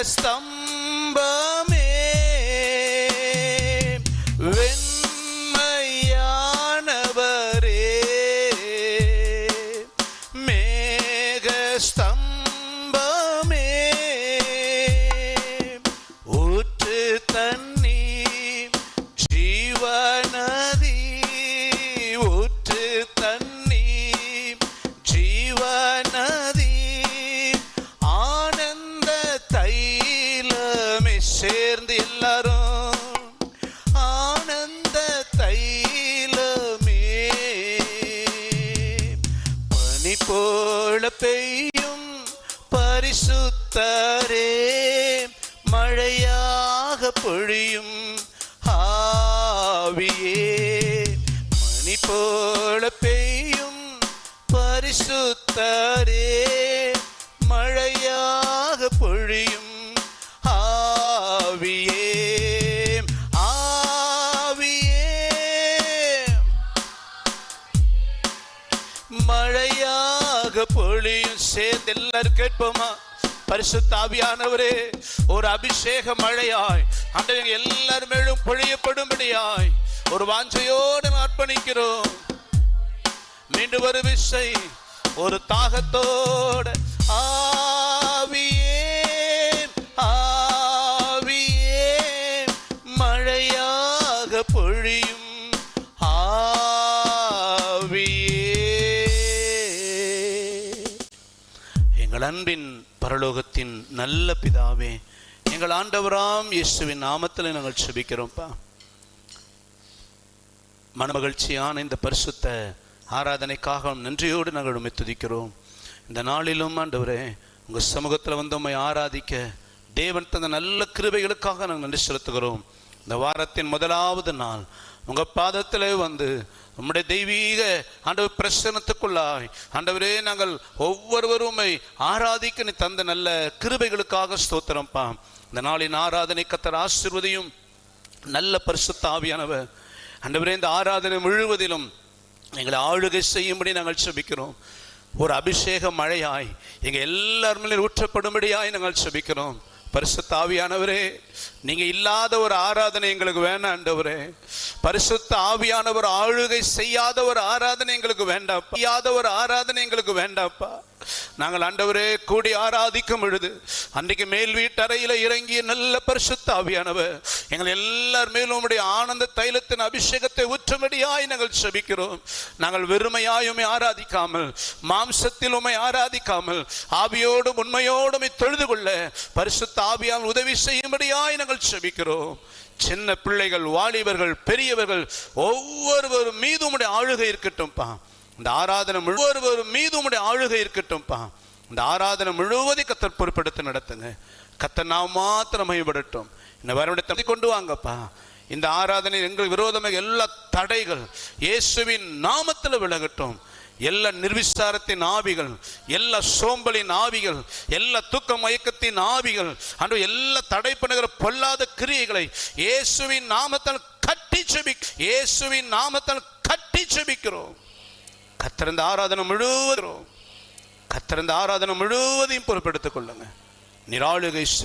estamos. போல பெய்யும் பரிசுத்தரே மழையாக பொழியும் ஆவியே. மணி போல பெய்யும் பரிசுத்தரே மழையாக பொழியும் ஆவியே. ஆவியே. மழையாக பொழியும் சேர்ந்து எல்லாரும் கேட்போமா? பரிசுத்தாவியானவரே ஒரு அபிஷேக மழையாய் ஆண்டவங்க எல்லாரும் மேலும் பொழியப்படும்படியாய் ஒரு வாஞ்சையோடு அர்ப்பணிக்கிறோம். மீண்டும் ஒரு விசை ஒரு தாகத்தோட ஆவியே ஆவியே மழையாக பொழியும் ஆவியே எங்கள் அன்பின் பரலோகத்தின் நல்ல பிதாவே எங்கள் ஆண்டவராம் இயேசுவின் நாமத்தில் நாங்கள் செபிக்கிறோம்ப்பா. மனமகிழ்ச்சியான இந்த பரிசுத்த ஆராதனைக்காக நன்றியோடு நாங்கள் உண்மை துதிக்கிறோம். இந்த நாளிலும் ஆண்டவரே உங்கள் சமூகத்தில் வந்து உண்மை ஆராதிக்க தேவன் தந்த நல்ல கிருபைகளுக்காக நாங்கள் நன்றி செலுத்துகிறோம். இந்த வாரத்தின் முதலாவது நாள் உங்கள் பாதத்தில் வந்து நம்முடைய தெய்வீக ஆண்டவர் பிரசனத்துக்குள்ளாய் ஆண்டவரே நாங்கள் ஒவ்வொருவருமே ஆராதிக்க நீ தந்த நல்ல கிருபைகளுக்காக ஸ்தோத்திரம்ப்பா இந்த நாளின் ஆராதனை கத்தர் ஆசிர்வதியும் நல்ல பரிசுத்த ஆவியானவர். ஆண்டவரே இந்த ஆராதனை முழுவதிலும் எங்களை ஆளுகை செய்யும்படி நாங்கள் செபிக்கிறோம். ஒரு அபிஷேக மழையாய் எங்கள் எல்லாருமே ஊற்றப்படும்படியாய் நாங்கள் செபிக்கிறோம். பரிசுத்த ஆவியானவரே நீங்க இல்லாத ஒரு ஆராதனை எங்களுக்கு வேணாம் ஆண்டவரே. பரிசுத்த ஆவியானவர் ஆளுகை செய்யாத ஒரு ஆராதனை எங்களுக்கு வேண்டாம் செய்யாத ஒரு ஆராதனை எங்களுக்கு வேண்டாப்பா நாங்கள் ஆண்டவரே கூடி ஆராதிக்கும் பொழுது அன்றைக்கு மேல் வீட்டறையில இறங்கிய நல்ல பரிசுத்த ஆவியானவர் எங்கள் எல்லார் மேலும் உம்முடைய ஆனந்த தைலத்தின் அபிஷேகத்தை ஊற்றும்படியாய் நாங்கள் செபிக்கிறோம். நாங்கள் வெறுமையாயுமே ஆராதிக்காமல் மாம்சத்தில் உமை ஆராதிக்காமல் ஆவியோடும் உண்மையோடும் தொழுது கொள்ள பரிசுத்த ஆவியால் உதவி செய்யும்படியாய் நாங்கள் செபிக்கிறோம். சின்ன பிள்ளைகள் வாலிபர்கள் பெரியவர்கள் ஒவ்வொருவரும் மீது உம்முடைய ஆளுகை இருக்கட்டும்ப்பா இந்த ஆராதனை ஒவ்வொருவரும் மீது உம்முடைய ஆளுகை இருக்கட்டும்ப்பா இந்த ஆராதனை முழுவதை கத்தர் பொருட்படுத்த நடத்துங்க. கத்தர் நாம் மாத்திரம் மையப்படட்டும் இந்த வருடத்தை கொண்டு வாங்கப்பா. இந்த ஆராதனை எங்கள் விரோதமாக எல்லா தடைகள் இயேசுவின் நாமத்தில் விலகட்டும். எல்லா நிர்விசாரத்தின் ஆவிகள் எல்லா சோம்பலின் ஆவிகள் எல்லா தூக்க மயக்கத்தின் ஆவிகள் அன்று எல்லா தடை பண்ணுகிற பொல்லாத கிரியைகளை இயேசுவின் நாமத்தால் கட்டி செபி இயேசுவின் நாமத்தால் கட்டி செபிக்கிறோம். கத்திறந்த ஆராதனை முழுவதும் கத்திறந்த ஆராதனை முழுவதையும் பொறுப்பெடுத்துக் கொள்ளுங்க. நிராளுகை செய்.